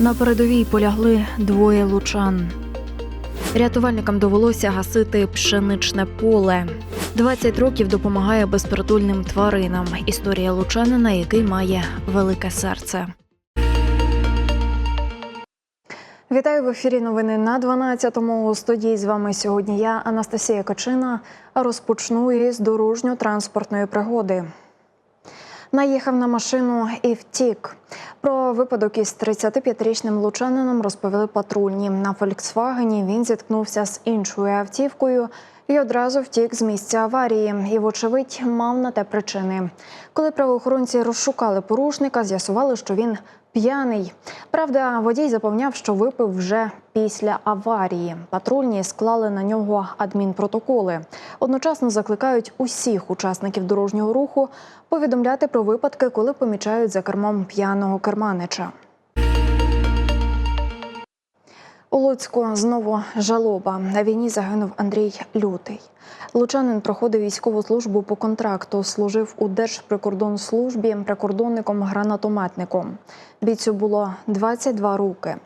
На передовій полягли двоє лучан. Рятувальникам довелося гасити пшеничне поле. 20 років допомагає безпритульним тваринам. Історія лучанина, який має велике серце. Вітаю в ефірі. Новини на 12-му. У студії з вами сьогодні я, Анастасія Кочина. Розпочну із дорожньо-транспортної пригоди. Наїхав на машину і втік. Про випадок із 35-річним лучанином розповіли патрульні. На Фольксвагені він зіткнувся з іншою автівкою і одразу втік з місця аварії. І, вочевидь, мав на те причини. Коли правоохоронці розшукали порушника, з'ясували, що він п'яний. Правда, водій запевняв, що випив вже після аварії. Патрульні склали на нього адмінпротоколи. Одночасно закликають усіх учасників дорожнього руху повідомляти про випадки, коли помічають за кермом п'яного керманича. У Луцьку знову жалоба. На війні загинув Андрій Лютий. Лучанин проходив військову службу по контракту, служив у Держприкордонслужбі прикордонником-гранатометником. Бійцю було 22 роки.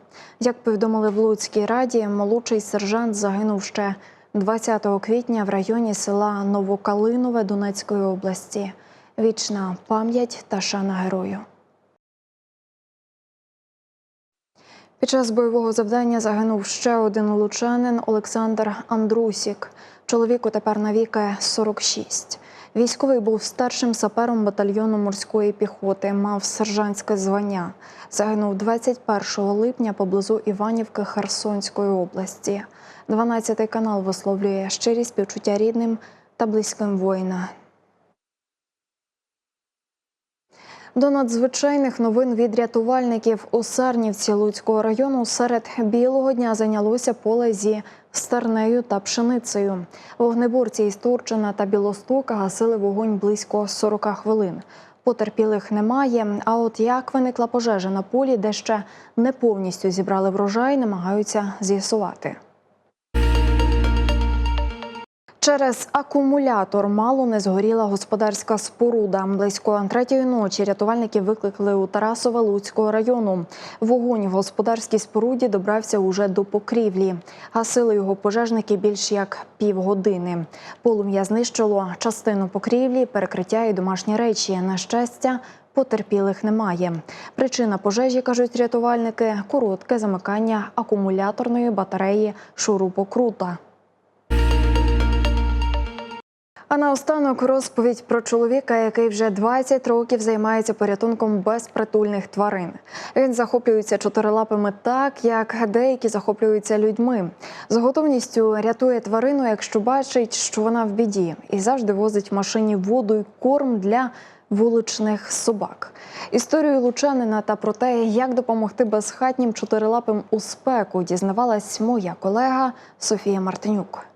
Як повідомили в Луцькій раді, молодший сержант загинув ще 20 квітня в районі села Новокалинове Донецької області. Вічна пам'ять та шана герою. Під час бойового завдання загинув ще один лучанин Олександр Андрусік. Чоловіку тепер навіки 46. Військовий був старшим сапером батальйону морської піхоти, мав сержантське звання. Загинув 21 липня поблизу Іванівки Херсонської області. 12 канал висловлює щирі співчуття рідним та близьким воїна. До надзвичайних новин від рятувальників у Сарнівці Луцького району серед білого дня зайнялося поле зі стернею та пшеницею. Вогнеборці із Турчина та Білостока гасили вогонь близько 40 хвилин. Потерпілих немає. А от як виникла пожежа на полі, де ще не повністю зібрали врожай, намагаються з'ясувати. Через акумулятор мало не згоріла господарська споруда. Близько третьої ночі рятувальники викликали у Тарасове Луцького району. Вогонь в господарській споруді добрався уже до покрівлі. Гасили його пожежники більш як півгодини. Полум'я знищило частину покрівлі, перекриття і домашні речі. На щастя, Потерпілих немає. Причина пожежі, кажуть рятувальники, коротке замикання акумуляторної батареї шурупокрута. А наостанок розповідь про чоловіка, який вже 20 років займається порятунком безпритульних тварин. Він захоплюється чотирилапими так, як деякі захоплюються людьми. З готовністю рятує тварину, якщо бачить, що вона в біді, і завжди возить в машині воду й корм для вуличних собак. Історію лучанина та про те, як допомогти безхатнім чотирилапим у спеку, дізнавалась моя колега Софія Мартинюк.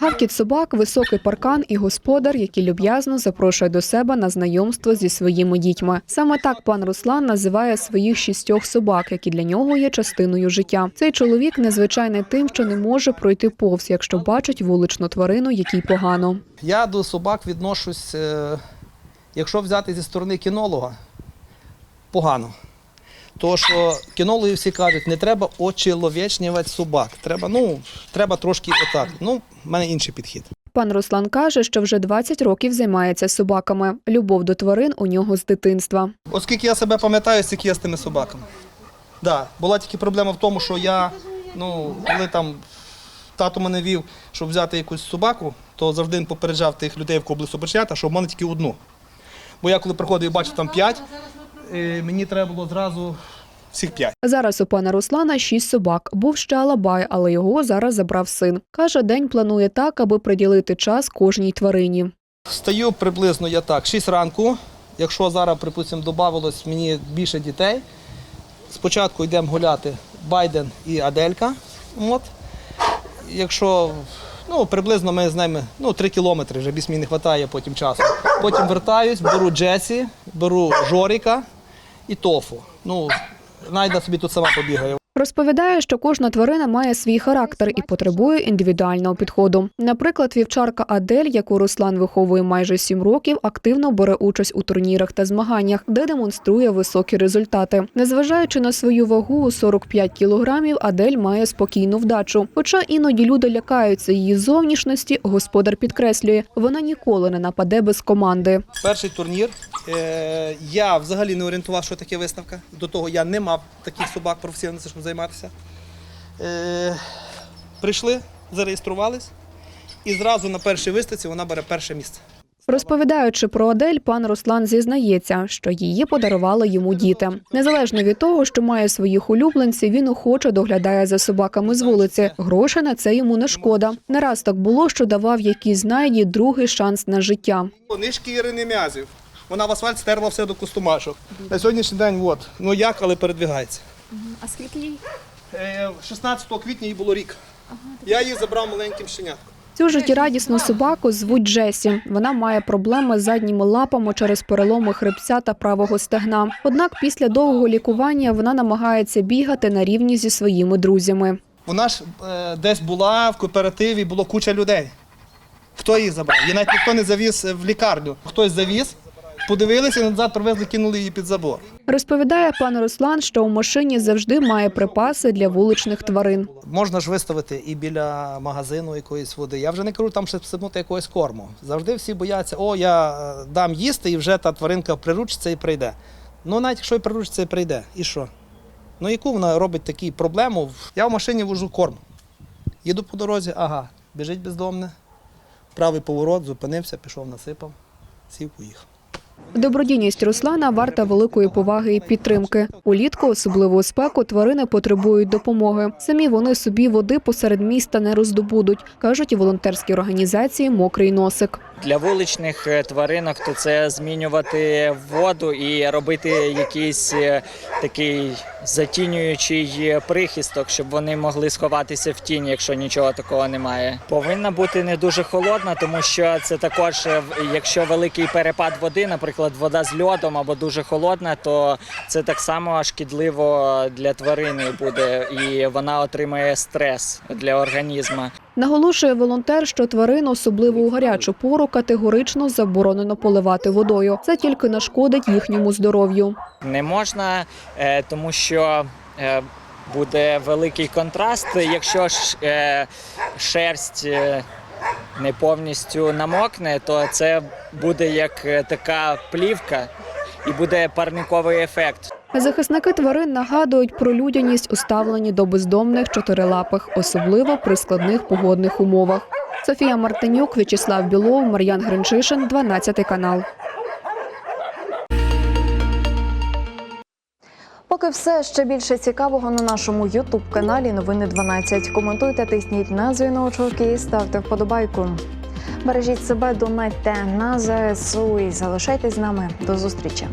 Гавкіт собак, високий паркан і господар, який люб'язно запрошує до себе на знайомство зі своїми дітьми. Саме так пан Руслан називає своїх шістьох собак, які для нього є частиною життя. Цей чоловік незвичайний тим, що не може пройти повз, якщо бачить вуличну тварину, якій погано. Я до собак відношусь, е, якщо взяти зі сторони кінолога, погано. Тому що кінологи всі кажуть, не треба очеловечнювати собак. Треба, ну, треба трошки отак. Ну, в мене інший підхід. Пан Руслан каже, що вже 20 років займається собаками. Любов до тварин у нього з дитинства. Оскільки я себе пам'ятаю, стільки я з тими собаками. Да, була тільки проблема в тому, що я, ну, коли там тато мене вів, щоб взяти якусь собаку, то завжди він попереджав тих людей, в кого були собачата, що в мене тільки одну. Бо я коли приходив і бачив там п'ять, мені треба було зразу всіх п'ять. Зараз у пана Руслана шість собак. Був ще Алабай, але його зараз забрав син. Каже, день планує так, аби приділити час кожній тварині. Встаю приблизно я так, 6 ранку. Якщо зараз, припустимо, додавалось мені більше дітей, спочатку йдемо гуляти Байден і Аделька. От. Якщо ну, приблизно ми з ними ну, 3 кілометри, вже більш мені не вистачає потім часу. Потім вертаюсь, беру Джесі, беру Жоріка і Тофу. Ну, Найда собі тут сама побігає. Розповідає, що кожна тварина має свій характер і потребує індивідуального підходу. Наприклад, вівчарка Адель, яку Руслан виховує майже сім років, активно бере участь у турнірах та змаганнях, де демонструє високі результати. Незважаючи на свою вагу у 45 кілограмів, Адель має спокійну вдачу. Хоча іноді люди лякаються її зовнішності, господар підкреслює, вона ніколи не нападе без команди. Перший турнір. Е, я взагалі не орієнтував, що таке виставка. До того я не мав таких собак професійно, щоб займатися. Е, прийшли, зареєструвались, і зразу на першій виставці вона бере перше місце. Розповідаючи про Адель, пан Руслан зізнається, що її подарували йому діти. Незалежно від того, що має своїх улюбленців, він охоче доглядає за собаками з вулиці. Грошей на це йому не шкода. Не раз так було, що давав якійсь знайді другий шанс на життя. Нишки Ірини Мязів. Вона в асфальт стерла все до костумашок. На сьогоднішній день, от, ну як, але передвигається. А скільки їй? Е, 16 квітня їй було рік. Я її забрав маленьким щенятком. Цю життєрадісну собаку звуть Джесі. Вона має проблеми з задніми лапами через переломи хребця та правого стегна. Однак після довгого лікування вона намагається бігати на рівні зі своїми друзями. Вона ж е, десь була в кооперативі, було куча людей. Хто її забрав? Її навіть ніхто не завіз е, в лікарню. Хтось завіз, подивилися, назад привезли, кинули її під забор. Розповідає пан Руслан, що у машині завжди має припаси для вуличних тварин. Можна ж виставити і біля магазину якоїсь води. Я вже не кажу там ще всипнути якогось корму. Завжди всі бояться, о, я е, дам їсти, і вже та тваринка приручиться і прийде. Ну, навіть якщо і приручиться і прийде, і що? Ну, яку вона робить таку проблему? Я в машині вожу корм. Їду по дорозі, ага, біжить бездомне. Правий поворот, зупинився, пішов, насипав, сів, поїхав. Добродійність Руслана варта великої поваги і підтримки. Улітку, особливо у спеку, тварини потребують допомоги. Самі вони собі води посеред міста не роздобудуть, кажуть волонтерські організації Мокрий носик. Для вуличних е, тваринок то це змінювати воду і робити якийсь е, такий затінюючий е, прихисток, щоб вони могли сховатися в тіні, якщо нічого такого немає. Повинна бути не дуже холодна, тому що це також, якщо великий перепад води, наприклад, вода з льодом або дуже холодна, то це так само шкідливо для тварини буде, і вона отримає стрес для організму. Наголошує волонтер, що тварин, особливо у гарячу пору, категорично заборонено поливати водою. Це тільки нашкодить їхньому здоров'ю. Не можна, е, тому що е, буде великий контраст. Якщо е, шерсть не повністю намокне, то це буде як така плівка і буде парниковий ефект. Захисники тварин нагадують про людяність у ставленні до бездомних чотирилапих, особливо при складних погодних умовах. Софія Мартинюк, В'ячеслав Білов, Мар'ян Гринчишин, 12 канал. Поки все ще більше цікавого на нашому Ютуб каналі Новини 12. Коментуйте, тисніть на дзвіночок і ставте вподобайку. Бережіть себе, донайте на ЗСУ і залишайтесь з нами. До зустрічі.